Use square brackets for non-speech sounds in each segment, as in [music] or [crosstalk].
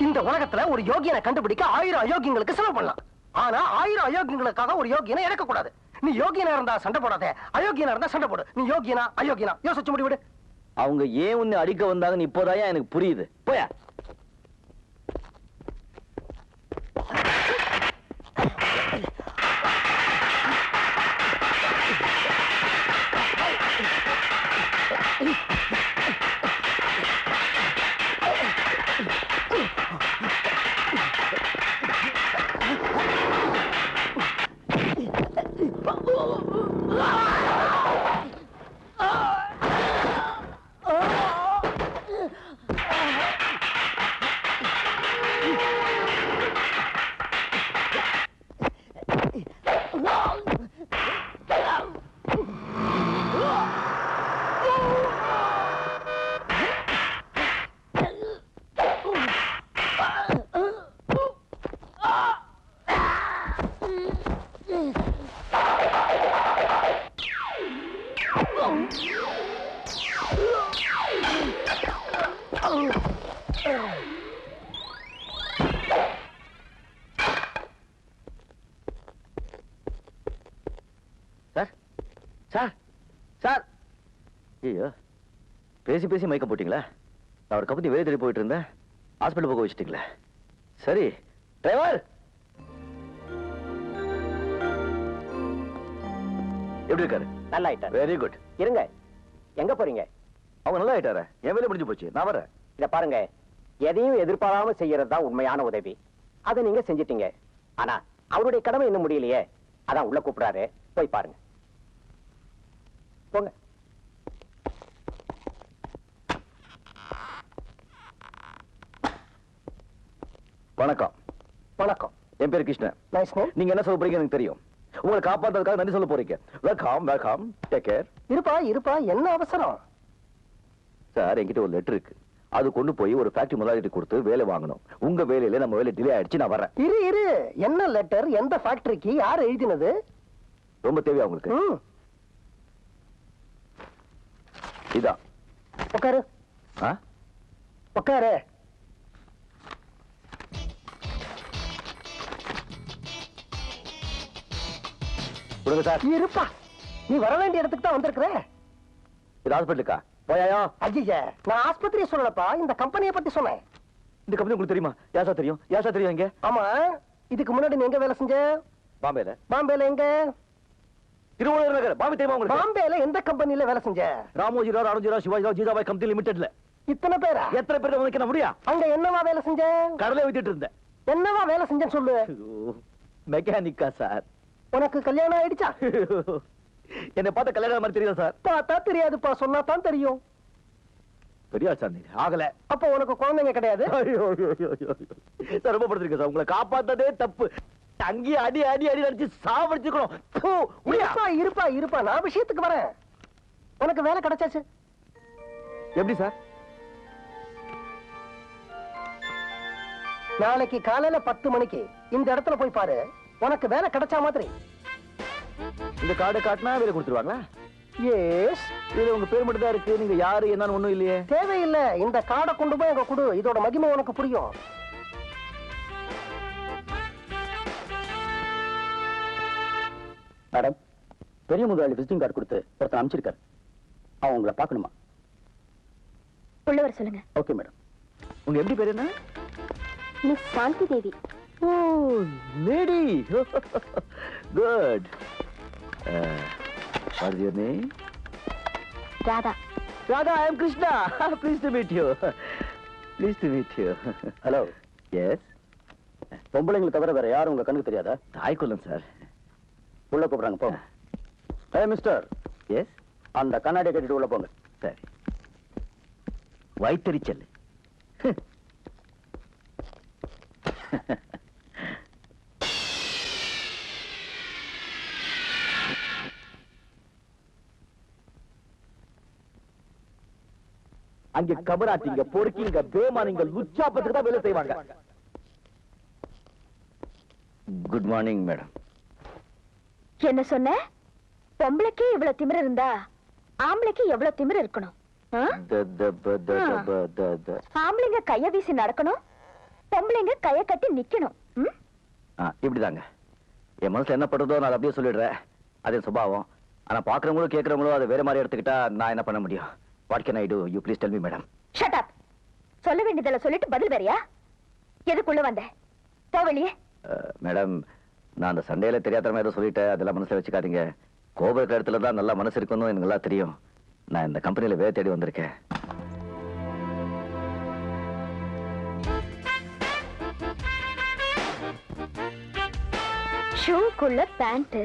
இந்த உலகத்துல ஒரு யோகியனை கண்டுபிடிக்க ஆயிரம் அயோக்கியங்களுக்கு செலவு பண்ணலாம். ஆனா ஆயிரம் அயோக்கியங்களுக்காக ஒரு யோகியனை இறக்க கூடாது நீ யோகியனா இருந்தா சண்டை போடாத. அயோக்கியனா இருந்தா சண்டை போடு. நீ யோகியனா அயோக்கியனா? யோசிச்சு முடிவிடு அவங்க ஏன் உன்னை அடிக்க வந்தாங்கன்னு இப்போதான் எனக்கு புரியுது. போயா. பேசி பேசி மயக்கம் போட்டீங்களா? நான் ஒரு கப்பத்தி வெளியே தேடி போயிட்டு இருந்தேன் ஹாஸ்பிட்டல் போக வச்சுட்டீங்களே. சரி டிரைவர்! எப்படி இருக்காரு? நல்லா ஆயிட்டாரு வெரி குட் இருங்க. எங்க போறீங்க? அவங்க நல்லா ஆயிட்டாரு என் வேலை முடிஞ்சு போச்சு. நான் வரேன். இத பாருங்க. எதையும் எதிர்பாராம செய்யறது தான் உண்மையான உதவி. அதை நீங்க செஞ்சிட்டீங்க. ஆனா அவருடைய கடமை இன்னும் முடியலையே. அதான் உள்ள கூப்பிடாரு போய் பாருங்க. போங்க. வணக்கம். வணக்கம். என் பேர் கிருஷ்ணன். நைஸ் நேம் நீங்க என்ன சொல்ல போறீங்க எனக்கு தெரியும். உங்களை காப்பாத்துறதுக்காக நன்றி சொல்ல போறீங்க. வெல்கம் வெல்கம் டேக் கேர் இருப்பா இருப்பா. என்ன அவசரம்? சார் என்கிட்ட ஒரு லெட்டர் இருக்கு. அது கொண்டு போய் ஒரு ஃபேக்டரி முதலாளிகிட்ட கொடுத்து வேலை வாங்கணும். உங்க வேலையில நம்ம வேலை டிலே ஆயிடுச்சு நான் வரேன் இரு இரு. என்ன லெட்டர் எந்த ஃபேக்டரிக்கு யார் எழுதினது? ரொம்ப தேவையா உங்களுக்கு? இதான். உட்காரு. ஆ? உட்காரு. கொடுங்க சார். இருப்பா. நீ வர வேண்டிய இடத்துக்கு தான் வந்திருக்கிற. இது ஹாஸ்பிட்டலுக்கா போயாயா? ஐய நான் ஆஸ்பத்திரியை சொல்லலப்பா. இந்த கம்பெனியை பத்தி சொன்னேன். இந்த கம்பெனி உங்களுக்கு தெரியுமா? யாசா தெரியும்? யாசா தெரியும் எங்க ஆமா. இதுக்கு முன்னாடி நீ எங்க வேலை செஞ்ச? பாம்பேல. பாம்பேல எங்க? திருவள்ளுவர் நகர். பாம்பே தெரியுமா உங்களுக்கு? பாம்பேல எந்த கம்பெனில வேலை செஞ்ச? ராமோஜி ராவ் அருண்ஜி ராவ் சிவாஜி ராவ் ஜீதாபாய் கம்பெனி லிமிடெட்ல. இத்தனை பேரா? எத்தனை பேர் உங்களுக்கு என்ன முடியா? அங்க என்னவா வேலை செஞ்ச? கடலை வித்துட்டு இருந்தேன். என்னவா வேலை செஞ்சேன்னு சொல்லு. மெக்கானிக்கா சார். உனக்கு கல்யாணம் ஆயிடுச்சா? என்னை பார்த்த கல்யாணம் மாதிரி தெரியுதா சார்? பார்த்தா தெரியாதுப்பா சொன்னா தான் தெரியும். தெரியா சார் நீ ஆகல. அப்ப உனக்கு குழந்தைங்க கிடையாது. சார் ரொம்ப படுத்திருக்கேன் சார். உங்களை காப்பாத்ததே தப்பு. அங்கேயே அடி அடி அடி அடிச்சு சாவடிச்சுக்கணும். தூ, முடியா? இருப்பா இருப்பா இருப்பா. நான் விஷயத்துக்கு வரேன். உனக்கு வேலை கிடைச்சாச்சு? எப்படி சார்? நாளைக்கு காலையில பத்து மணிக்கு இந்த இடத்துல போய் பாரு. உனக்கு வேலை கிடைச்சா மாதிரி. இந்த கார்டை காட்டினா வேலை கொடுத்துருவாங்களா? எஸ் இதுல உங்க பேர் மட்டும் தான் இருக்கு. நீங்க யாரு என்னன்னு ஒண்ணும் இல்லையே. தேவையில்லை. இந்த கார்டை கொண்டு போய் அங்க கொடு. இதோட மகிமை உனக்கு புரியும். மேடம் பெரிய முதலாளி விசிட்டிங் கார்டு கொடுத்து ஒருத்தன் அனுப்பிச்சிருக்காரு. அவன் உங்களை பார்க்கணுமா? உள்ளவர் சொல்லுங்க. Okay madam. உங்க எப்படி பேர் என்ன? Miss Shanti Devi. Oh lady good what your name Radha Radha I am Krishna please to meet you please to meet you hello yes பொம்பளைங்களை தவிர வேற யாரும் உங்க கண்ணுக்கு தெரியாதா? தாய் கொல்லம் சார் உள்ள கூப்பிடுறாங்க போங்க ஏ மிஸ்டர் எஸ் அந்த கண்ணாடியை கட்டிட்டு உள்ள போங்க. சரி. வயிற்றறிச்சல் அங்க கபராட்டிங்க பொறுக்கிங்க பேமானிங்க லுச்சாப்பத்துக்கு தான் வேலை செய்வாங்க. குட் மார்னிங் மேடம் என்ன சொன்ன? பொம்பளைக்கு இவ்வளவு திமிரு இருந்தா ஆம்பளைக்கு எவ்வளவு திமிரு இருக்கணும்? ஆ? ஆம்பளைங்க கைய வீசி நடக்கணும் பொம்பளைங்க கைய கட்டி நிக்கணும். இப்படிதாங்க. என் மனசுல என்ன படுறதோ நான் அதை அப்படியே சொல்லிடுறேன். அது சுபாவம். ஆனா பாக்குறவங்களும் கேட்கறவங்களும் அதை வேற மாதிரி எடுத்துக்கிட்டா நான் என்ன பண்ண முடியும்? What can I do you please tell me madam Shut up. சொல்ல வேண்டியதெல்லாம் சொல்லிட்டு பதில் வேறியா? எதுக்குள்ள வந்த? போ வெளியே. மேடம் நான் அந்த சண்டையில தெரியாதரமா ஏதோ சொல்லிட்டேன். அதெல்லாம் மனசுல வச்சுக்காதீங்க. கோபுர இருக்கிற இடத்துல தான் நல்லா மனசு இருக்குன்னு எனக்கு நல்லா தெரியும். நான் இந்த கம்பெனில வேலை தேடி வந்திருக்கேன். ஷூக்குள்ள பேண்ட்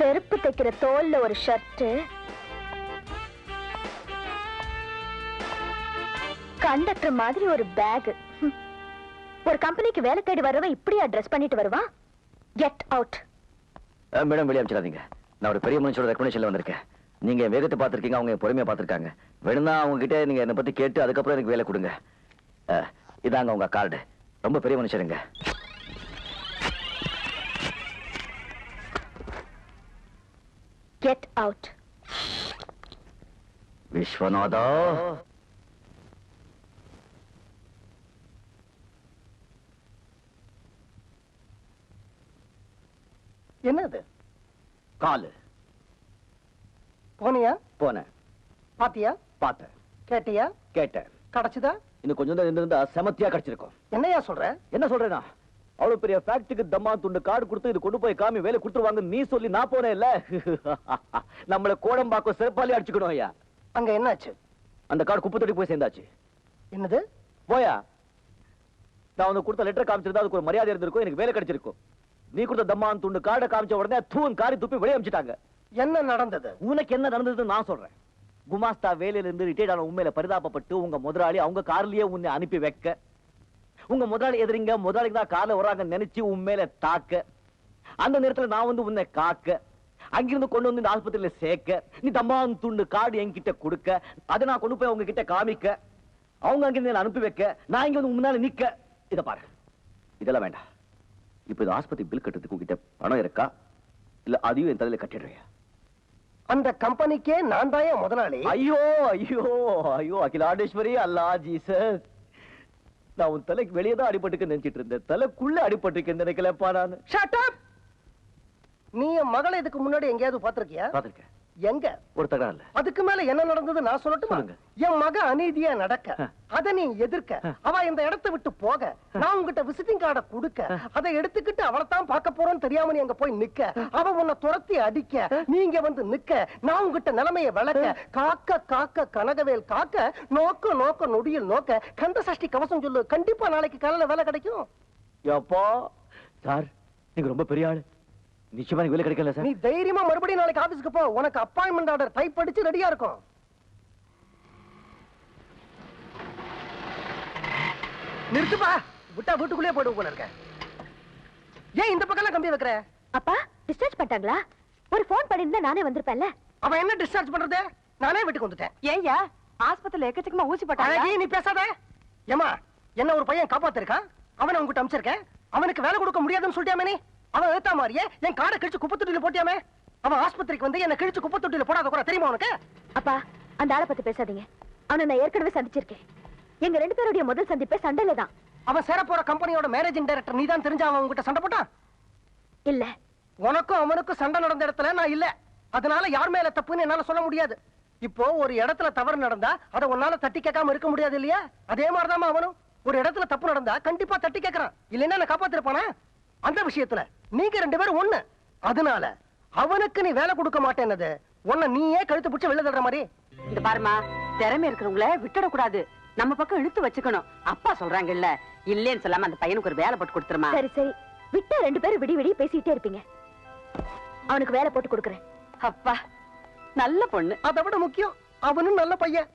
செருப்பு தைக்கிற தோல்ல ஒரு ஷர்ட் கண்டக்டர் மாதிரி ஒரு பேக் ஒரு கம்பெனிக்கு வேலை தேடி வரவன் இப்படியா ட்ரெஸ் பண்ணிட்டு வருவான்? கெட் அவுட் மேடம் வெளியே அமைச்சிடாதீங்க. நான் ஒரு பெரிய மனுஷோட ரெக்கமெண்டேஷன்ல வந்திருக்கேன். நீங்க என் வேகத்தை பார்த்திருக்கீங்க அவங்க என் பொறுமையா பார்த்திருக்காங்க. வேணும்னா அவங்க கிட்ட நீங்க என்னை பத்தி கேட்டு அதுக்கப்புறம் எனக்கு வேலை கொடுங்க. இதாங்க உங்க கார்டு ரொம்ப பெரிய மனுஷருங்க. அவுட் விஸ்வநாதா என்னது? காலு. போனியா? போனேன். பாத்தியா? பார்த்தேன். கேட்டியா? கேட்டேன். கிடைச்சுதா? இன்னும் கொஞ்சம் தான் இருந்திருந்தா செமத்தியா கிடைச்சிருக்கும். என்னையா சொல்ற? என்ன சொல்றேனா? அவ்வளவு பெரிய ஃபேக்டரிக்கு தம்மா துண்டு கார்டு கொடுத்து இது கொண்டு போய் காமி வேலை கொடுத்துருவாங்க நீ சொல்லி நான் போனேன் இல்ல? [laughs] நம்மள கோடம்பாக்கம் சிறப்பாலே அடிச்சுக்கணும் ஐயா. அங்க என்னாச்சு? அந்த கார்டு குப்பை தொட்டி போய் சேர்ந்தாச்சு. என்னது? போயா. நான் உனக்கு கொடுத்த லெட்டர் காமிச்சிருந்தா அதுக்கு ஒரு மரியாதை இருந்திருக்கும் எனக்கு வேலை கிடைச்சிருக்கும். நீ கொடுத்த தம்மான் துண்டு கார்டை காமிச்ச உடனே தூன் காரி துப்பி வெளியே அமிச்சிட்டாங்க. என்ன நடந்தது? உனக்கு என்ன நடந்ததுன்னு நான் சொல்றேன். குமாஸ்தா வேலையில இருந்து ரிட்டையர்ட் ஆன உண்மையில பரிதாபப்பட்டு உங்க முதலாளி அவங்க கார்லயே உன்னை அனுப்பி வைக்க உங்க முதலாளி எதிரிங்க முதலாளிக்கு தான் கார்ல வராங்க நினைச்சு உன் மேல தாக்க. அந்த நேரத்துல நான் வந்து உன்னை காக்க. அங்கிருந்து கொண்டு வந்து இந்த ஆஸ்பத்திரியில சேர்க்க. நீ தம்மான் துண்டு கார்டு என்கிட்ட கொடுக்க. அதை நான் கொண்டு போய் அவங்க கிட்ட காமிக்க. அவங்க அங்கிருந்து அனுப்பி வைக்க. நான் இங்க வந்து முன்னால நிக்க. இத பாரு. இதெல்லாம் வேண்டாம். இப்ப இந்த ஆஸ்பத்திரி பில் கட்டுறதுக்கு உங்ககிட்ட பணம் இருக்கா? இல்ல அதையும் என் தலையில கட்டிடுறியா? அந்த கம்பெனிக்கே நான் தான் முதலாளி. ஐயோ ஐயோ ஐயோ அகிலாண்டேஸ்வரி அல்லா ஜீசஸ். நான் உன் தலைக்கு வெளியே தான் அடிபட்டுக்கு நினைச்சிட்டு இருந்தேன். தலைக்குள்ள அடிபட்டுக்கு நினைக்கலப்பா நான். Shut up! நீ என் மகளை இதுக்கு முன்னாடி எங்கேயாவது பாத்திருக்கியா பாத்திருக்கேன் எங்க? ஒரு தகராறு அதுக்கு மேல என்ன நடந்தது நான் சொல்லட்டுமா? சொல்லுங்க. என் மக அநீதியா நடக்க. அத நீ எதிர்க்க அவ இந்த இடத்தை விட்டு போக நான் உன்கிட்ட விசிட்டிங் கார்டை கொடுக்க அதை எடுத்துக்கிட்டு பார்க்க போறோம்னு தெரியாம நீ அங்க போய் நிக்க. அவ உன்னை துரத்தி அடிக்க நீங்க வந்து நிக்க நான் உன்கிட்ட நிலைமைய விளக்க காக்க காக்க கனகவேல் காக்க நோக்க நோக்க நொடியில் நோக்க கந்த சஷ்டி கவசம் சொல்லு கண்டிப்பா நாளைக்கு காலையில வேலை கிடைக்கும். எப்பா? சார் நீங்க ரொம்ப பெரிய ஆளு. நிச்சயமா வேலை கிடைக்கல நீ சார் தைரியமா மறுபடியும் நாளைக்கு ஆபீஸ்க்கு போ. உனக்கு அப்பாயின்மெண்ட் ஆர்டர் டைப் அடிச்சு ரெடியா இருக்கும். நிறுத்துப்பா. விட்டா வீட்டுக்குள்ளே போயிடு போல இருக்க. ஏன் இந்த பக்கம் கம்பி வைக்கிற? அப்பா டிஸ்சார்ஜ் பண்ணிட்டாங்களா? ஒரு ஃபோன் பண்ணிருந்தா நானே வந்திருப்பேன்ல. அவன் என்ன டிஸ்சார்ஜ் பண்றது? நானே வீட்டுக்கு வந்துட்டேன். ஏய்யா ஆஸ்பத்திரியில எக்கச்சக்கமா ஊசி போட்டாங்க நீ பேசாத. ஏமா என்ன ஒரு பையன் காப்பாத்திருக்கான்? அவனை உங்ககிட்ட அமிச்சிருக்கேன். அவனுக்கு வேலை கொடுக்க முடியாதுன்னு சொல்லிட்டாமே நீ? அவன் ஏத்தா மாதிரியே என் காடை கிழிச்சு குப்பை தொட்டியில போட்டியாமே? அவன் ஆஸ்பத்திரிக்கு வந்து என்ன கிழிச்சு குப்பை தொட்டியில போடாத கூட தெரியுமா உனக்கு? அப்பா அந்த ஆளை பத்தி பேசாதீங்க. அவனை நான் ஏற்கனவே சந்திச்சிருக்கேன். எங்க ரெண்டு பேருடைய முதல் சந்திப்பே சண்டையில தான். அவன் சேர போற கம்பெனியோட மேனேஜிங் டைரக்டர் நீ தான் தெரிஞ்ச அவன் உங்ககிட்ட சண்டை போட்டான் இல்ல. உனக்கும் அவனுக்கும் சண்டை நடந்த இடத்துல நான் இல்ல. அதனால யார் மேல தப்புன்னு என்னால சொல்ல முடியாது. இப்போ ஒரு இடத்துல தவறு நடந்தா அதை உன்னால தட்டி கேட்காம இருக்க முடியாது இல்லையா? அதே மாதிரிதான் அவனும். ஒரு இடத்துல தப்பு நடந்தா கண்டிப்பா தட்டி கேட்கறான். இல்லைன்னா நான் காப்பாத்திருப்பானா? அந்த விஷயத்துல. நீங்க ரெண்டு பேரும் ஒண்ணு. அதனால அவனுக்கு நீ வேலை கொடுக்க மாட்டேன்னது. உன்னை நீயே கழுத்து பிடிச்சு வெளில தள்ளுற மாதிரி. இந்த பாருமா திறமை இருக்கிறவங்கள விட்டுடக் கூடாது நம்ம பக்கம் இழுத்து வச்சுக்கணும். அப்பா சொல்றாங்க இல்ல இல்லேன்னு சொல்லாம அந்த பையனுக்கு ஒரு வேலை போட்டு கொடுத்துருமா? சரி சரி. விட்டா ரெண்டு பேரும் விடி விடி பேசிட்டே இருப்பீங்க. அவனுக்கு வேலை போட்டு கொடுக்குறேன். அப்பா நல்ல பொண்ணு. அதை விட முக்கியம் அவனும் நல்ல பையன்.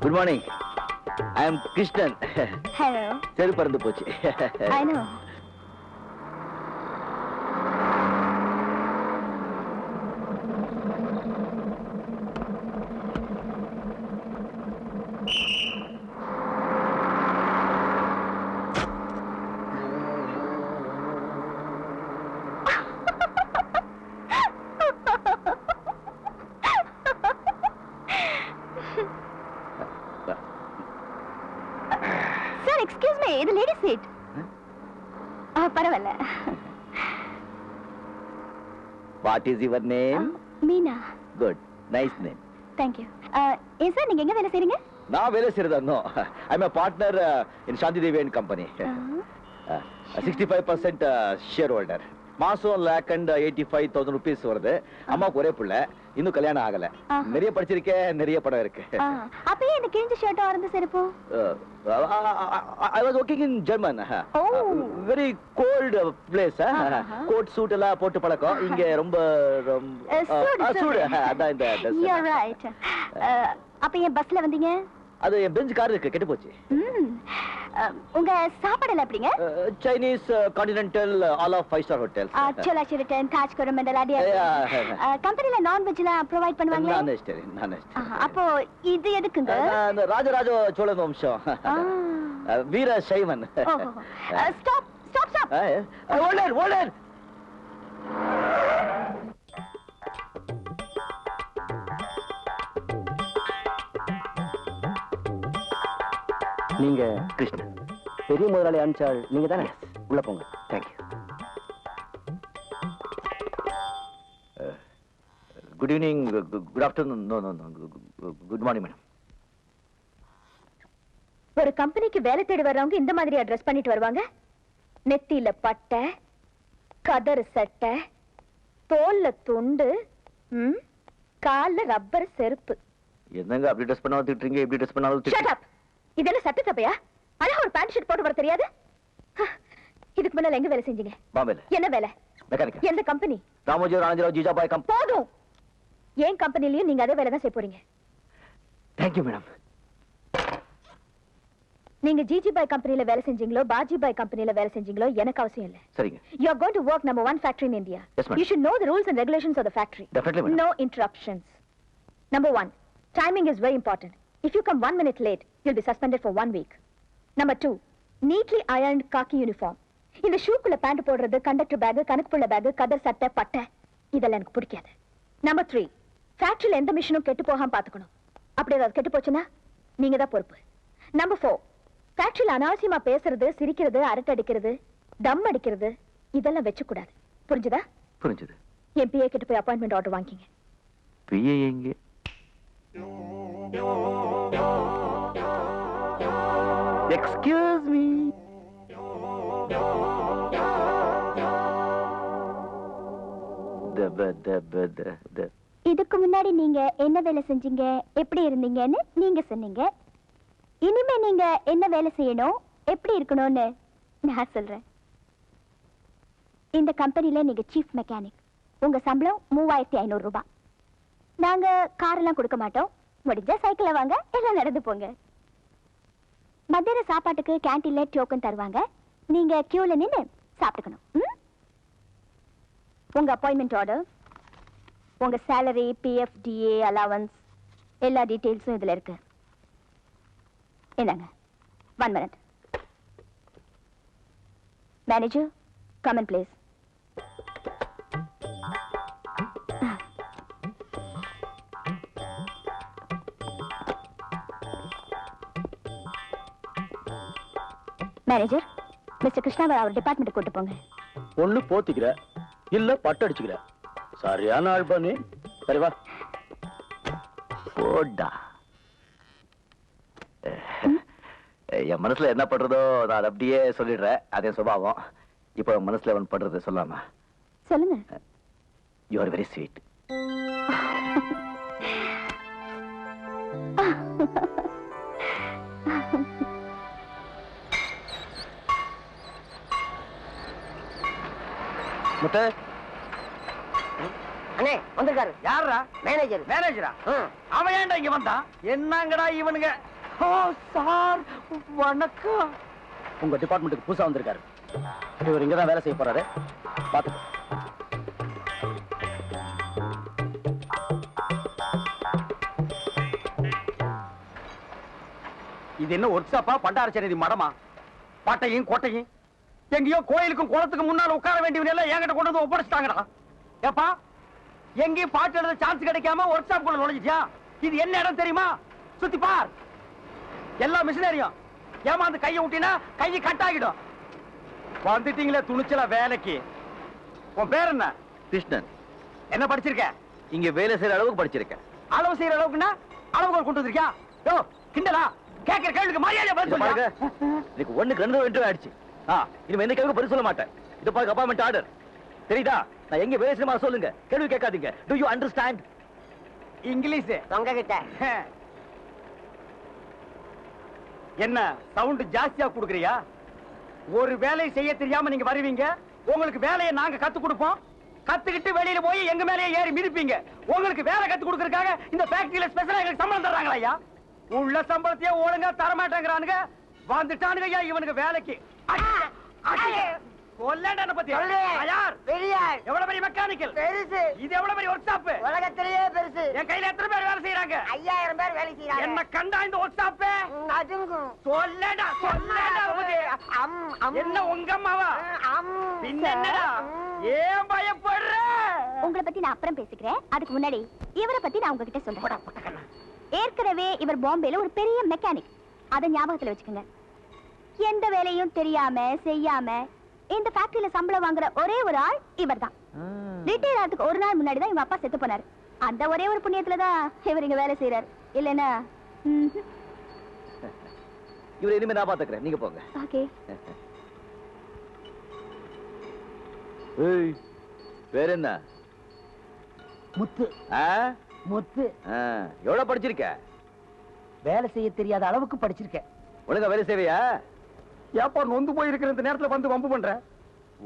Good morning I am Krishnan hello செரு பறந்து போச்சு. ஐ நோ சாரி இது லேடி சீட் பரவாயில்ல what is your name Meena good nice name thank you ஏன் சார் நீங்க எங்க வேலை செய்றீங்க? நான் வேலை செய்யறதா I am partner in Shanti Devi and company sixty five percent share holder மாசம் lakh and eighty five thousand rupees வருது அம்மாவுக்கு ஒரே பிள்ளை. இன்னும் கல்யாணம் ஆகல. நிறைய படிச்சிருக்கேன் நிறைய படம் இருக்கு. அப்பயே இந்த கிழிஞ்ச ஷர்ட் ஆரம்ப செருப்பு? I was working in German. Very cold place. Coat suit எல்லாம் போட்டு பழக்கம். இங்க ரொம்ப ரொம்ப சூடு. அதான் இந்த அப்ப ஏன் பஸ்ல வந்தீங்க? அது என் பெஞ்ச் கார் இருக்கு கெட்டு போச்சு. உங்க சாப்பாடு எல்லாம் எப்படிங்க? Chinese continental all of five star hotels Chola Sheraton Taj Coromandel அடியா Yeah. கம்பெனில நான்வெஜ்லாம் ப்ரொவைட் பண்ணுவாங்க நான் வெஜிடேரியன் நான் வெஜிடேரியன் அப்போ இது எதுக்குங்க? இந்த ராஜராஜ சோழன் வம்சம். வீர சைவன். Stop stop stop older older நீங்க கிருஷ்ணன் பெரிய முதலாளி அனுப்பிச்சாள் நீங்க தானே? உள்ள போங்க. Thank you good evening good afternoon no no no good morning madam ஒரு கம்பெனிக்கு வேலை தேடி வர்றவங்க இந்த மாதிரி அட்ரஸ் பண்ணிட்டு வருவாங்க? நெத்தியில பட்டை கதறு சட்டை தோல்ல துண்டு ம், கால்ல ரப்பர் செருப்பு. என்னங்க அப்படி ட்ரெஸ் பண்ண திட்டுறீங்க இப்படி ட்ரெஸ் பண்ணாலும் ஷட் அப் இதெல்லாம் சட்ட சபையா அழகா ஒரு பேண்ட் ஷர்ட் போட்டு வர தெரியாது இதுக்கு முன்னால எங்க வேலை செஞ்சீங்க பாம்பேல என்ன வேலை மெக்கானிக்கல் எந்த கம்பெனி ராமோஜி ராஜராவ் ஜிஜாபாய் கம் போதும் ஏன் கம்பெனிலயும் நீங்க அதே வேலை தான் செய்ய போறீங்க தேங்க்யூ மேடம் நீங்க ஜிஜி பாய் கம்பெனில வேலை செஞ்சீங்களோ பாஜி பாய் கம்பெனில வேலை செஞ்சீங்களோ எனக்கு அவசியம் இல்ல சரிங்க to work number one factory in India. Yes, madam. You should know the rules and regulations of the factory. Definitely, madam. No interruptions. Number one, timing is very important. If you come one minute late, you'll be suspended for one week. Number two, neatly ironed khaki uniform. இந்த ஷூக்குள்ள pant போடுறது conductor bag கணக்குப்புள்ள bag கதர் சட்டை பட்டை. இதெல்லாம் எனக்கு பிடிக்காது. நம்பர் த்ரீ ஃபேக்டரியில எந்த மிஷினும் கெட்டு போகாம பாத்துக்கணும். அப்படி ஏதாவது கெட்டு போச்சுன்னா நீங்க தான் பொறுப்பு. நம்பர் ஃபோர் ஃபேக்டரியில அனாவசியமா பேசுறது சிரிக்கிறது அரட்டை அடிக்கிறது தம் அடிக்கிறது இதெல்லாம் வச்சுக்கூடாது. புரிஞ்சுதா? புரிஞ்சுது. என் பிஏ கிட்ட போய் அப்பாயின்மெண்ட் ஆர்டர் வாங்கிங்க. பிஏ எங்கே? Excuse me. இதுக்கு முன்னாடி நீங்க என்ன வேலை செஞ்சீங்க? எப்படி இருந்தீங்கன்னு நீங்க சொன்னீங்க. இனிமே நீங்க என்ன வேலை செய்யணும்? எப்படி இருக்கணும்னு நான் சொல்றேன். இந்த கம்பெனில நீங்க சீஃப் மெக்கானிக் உங்க சம்பளம் மூவாயிரத்தி ஐநூறு ரூபாய். நாங்க கார் எல்லாம் கொடுக்க மாட்டோம். முடிஞ்சா சைக்கிள வாங்க எல்லாம் நடந்து போங்க. மத்தியான சாப்பாட்டுக்கு கேன்டீன்ல டோக்கன் தருவாங்க. நீங்க கியூல நின்னு சாப்பிட்டுக்கணும். ம்? உங்க அப்பாயின்மெண்ட் ஆர்டர் உங்க சேலரி பிஎஃப் டிஏ அலவன்ஸ் எல்லா டீட்டெயில்ஸும் இதுல இருக்கு. என்னங்க? One minute manager come on please manager mister கிருஷ்ணாவை அவர் டிபார்ட்மெண்ட் கூட்டு போங்க. ஒண்ணு போத்திக்கிற இல்ல பட்டு அடிச்சுக்கிற. சரியான ஆள் பண்ணி சரி வா. போடா. என் மனசுல என்ன பண்றதோ நான் அதை அப்படியே சொல்லிடுறேன். அதே சுபாவம். இப்போ என் மனசுல ஒன்று பண்றது சொல்லாம? சொல்லுங்க. யூ ஆர் வெரி ஸ்வீட் முட்டை அண்ணே வந்திருக்காரு. யாரா மேனேஜர் மேனேஜரா அவன் ஏன்டா இங்க வந்தான் என்னங்கடா இவனுங்க? ஓ சார் வணக்கம். உங்க டிபார்ட்மெண்ட்டுக்கு புதுசா வந்திருக்காரு. இவர் இங்க தான் வேலை செய்ய போறாரு. பாத்துக்கோ. இது என்ன ஒர்க் ஷாப்பா பண்டாரச்சேரி மடமா? பாட்டையும் கோட்டையும்? எங்கேயோ கோயிலுக்கும் குளத்துக்கு முன்னால உட்கார வேண்டியவங்க எல்லாம் என்கிட்ட கொண்டு வந்து ஒப்படைச்சிட்டாங்கடா. ஏப்பா எங்கேயும் பாட்டு எழுத சான்ஸ் கிடைக்காம ஒர்க் ஷாப் குள்ள நுழைஞ்சிட்டியா? இது என்ன இடம் தெரியுமா? சுத்தி பார். எல்லா மிஷினரியும் ஏமாந்து கையை விட்டினா கை கட்டாகிடும் வந்துட்டீங்களே துணிச்சலா வேலைக்கு. உன் பேர் என்ன? கிருஷ்ணன். என்ன படிச்சிருக்க? இங்க வேலை செய்யற அளவுக்கு படிச்சிருக்கேன் அளவு செய்யற அளவுக்குன்னா அளவுகோல் கொண்டு வந்திருக்கியா? யோ கிண்டலா? கேட்கிற கேள்விக்கு மரியாதை பதில் சொல்லுங்க எனக்கு ஒண்ணுக்கு ரெண்டு இன்டர்வியூ ஆயிடுச்சு. இனிமே எந்த கேள்வி பதில் சொல்ல மாட்டேன். இது பாருங்க அப்பாயின்மெண்ட் ஆர்டர் தெரியுதா? நான் எங்க வேலை செய்யணுமா சொல்லுங்க. கேள்வி கேட்காதீங்க. Do you understand English. தொங்க கிட்ட என்ன சவுண்ட் ஜாஸ்தியா குடுக்குறியா? ஒரு வேலையை செய்ய தெரியாம நீங்க வருவீங்க. உங்களுக்கு வேலையை நாங்க கத்து கொடுப்போம். கத்துக்கிட்டு வெளியில போய் எங்க மேலயே ஏறி மிதிப்பீங்க. உங்களுக்கு வேலை கத்து கொடுக்கறதுக்காக இந்த ஃபேக்டரியில ஸ்பெஷலா எங்களுக்கு சம்பளம் தர்றாங்களா ஐயா? உள்ள சம்பளத்தையே ஒழுங்கா தர மாட்டேங்கிறானுங்க வந்துட்டானுங்க ஐயா இவனுக்கு வேலைக்கு. என்னை பத்தி. யார் பெரியார். எவ்வளவு பெரிய மெக்கானிக்கல் பெருசு. இது எவ்வளவு பெரிய ஒர்க் ஷாப் உலகத்திலேயே பெருசு. என் கையில எத்தனை பேர் வேலை செய்யறாங்க ஐயாயிரம் பேர் வேலை என்ன கண்டா இந்த ஒர்க் ஷாப் சொல்லடா சொல்லடா உபதி. என்ன உங்க அம்மாவா? பின்ன என்னடா? ஏன் பயப்படுற? உங்களை பத்தி நான் அப்புறம் பேசிக்கிறேன். அதுக்கு முன்னாடி இவரை பத்தி நான் உங்ககிட்ட சொல்றேன். ஏற்கனவே இவர் பாம்பேல ஒரு பெரிய மெக்கானிக் அதை ஞாபகத்துல வச்சுக்கோங்க. எந்த வேலையும் தெரியாம செய்யாம இந்த ஃபேக்டரியில சம்பளம் வாங்குற ஒரே ஒரு ஆள் இவர்தான். ரிட்டையர் ஆகிறதுக்கு ஒரு நாள் முன்னாடி தான் இவங்க அப்பா செத்து போனாரு. அந்த ஒரே ஒரு புண்ணியத்துல தான் இவர் இங்க வேலை செய்யறாரு இல்லைன்னா இவரை இனிமே நான் பாத்துக்கிறேன் நீங்க போங்க. ஓகே ஏய் வேற என்ன? முத்து. ஆ? முத்து. ஆ, எவ்வளவு படிச்சிருக்க? வேலை செய்ய தெரியாத அளவுக்கு படிச்சிருக்கேன். ஒழுங்கா வேலை செய்வியா? ஏப்பா நொந்து போயிருக்கிற இந்த நேரத்துல வந்து வம்பு பண்ற?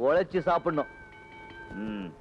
உழைச்சு சாப்பிடணும். ம்.